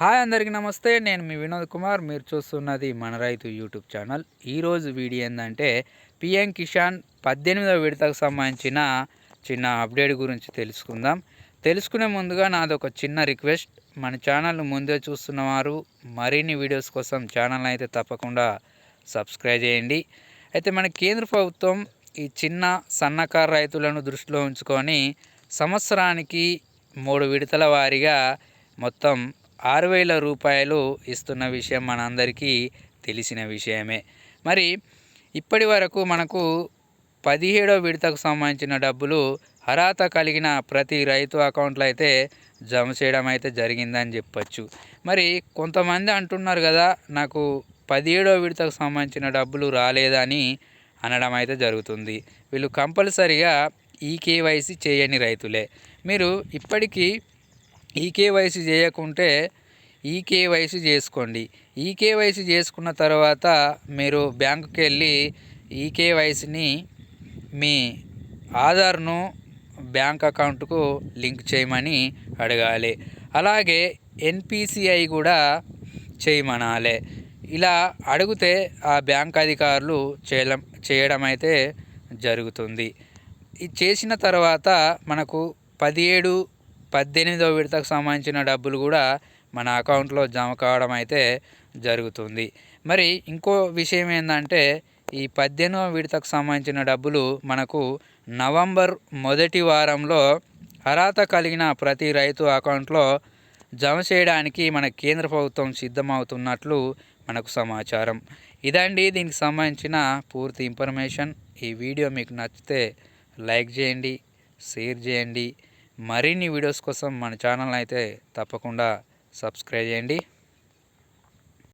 Hi అందరికీ నమస్తే నేను మీ వినోద్ కుమార్. మీరు చూస్తున్నది మన రైతు యూట్యూబ్ ఛానల్. ఈరోజు వీడియో ఏంటంటే పిఎం కిషాన్ పద్దెనిమిదవ విడతకు సంబంధించిన చిన్న అప్డేట్ గురించి తెలుసుకుందాం. తెలుసుకునే ముందుగా నాది ఒక చిన్న రిక్వెస్ట్. మన ఛానల్ను ముందే చూస్తున్నవారు మరిన్ని వీడియోస్ కోసం ఛానల్ అయితే తప్పకుండా సబ్స్క్రైబ్ చేయండి. అయితే మన కేంద్ర ప్రభుత్వం ఈ చిన్న సన్నకారు రైతులను దృష్టిలో ఉంచుకొని సంవత్సరానికి మూడు విడతల వారీగా మొత్తం ఆరు వేల రూపాయలు ఇస్తున్న విషయం మనందరికీ తెలిసిన విషయమే. మరి ఇప్పటి వరకు మనకు పదిహేడో విడతకు సంబంధించిన డబ్బులు అర్హత కలిగిన ప్రతి రైతు అకౌంట్లో అయితే జమ చేయడం అయితే జరిగిందని చెప్పచ్చు. మరి కొంతమంది అంటున్నారు కదా నాకు పదిహేడో విడతకు సంబంధించిన డబ్బులు రాలేదని అనడం అయితే జరుగుతుంది. వీళ్ళు కంపల్సరిగా ఈ కేవైసీ చేయని రైతులే. మీరు ఇప్పటికీ ఈ కేవైసీ చేయకుంటే ఈ కేవైసీ చేసుకోండి. ఈ కేవైసీ చేసుకున్న తర్వాత మీరు బ్యాంకుకి వెళ్ళి ఈ కేవైసీని మీ ఆధార్ను బ్యాంక్ అకౌంట్కు లింక్ చేయమని అడగాలి. అలాగే ఎన్పిసిఐ కూడా చేయమనాలి. ఇలా అడిగితే ఆ బ్యాంక్ అధికారులు చేయడం చేయడం అయితే జరుగుతుంది. ఇది చేసిన తర్వాత మనకు పదిహేడు పద్దెనిమిదవ విడతకు సంబంధించిన డబ్బులు కూడా మన అకౌంట్లో జమ కావడం అయితే జరుగుతుంది. మరి ఇంకో విషయం ఏంటంటే ఈ పద్దెనిమిదవ విడతకు సంబంధించిన డబ్బులు మనకు నవంబర్ మొదటి వారంలో అర్హత కలిగిన ప్రతి రైతు అకౌంట్లో జమ చేయడానికి మన కేంద్ర ప్రభుత్వం సిద్ధమవుతున్నట్లు మనకు సమాచారం. ఇదండి దీనికి సంబంధించిన పూర్తి ఇన్ఫర్మేషన్. ఈ వీడియో మీకు నచ్చితే లైక్ చేయండి షేర్ చేయండి. మరిన్ని వీడియోస్ కోసం మన ఛానల్ అయితే తప్పకుండా సబ్స్క్రైబ్ చేయండి.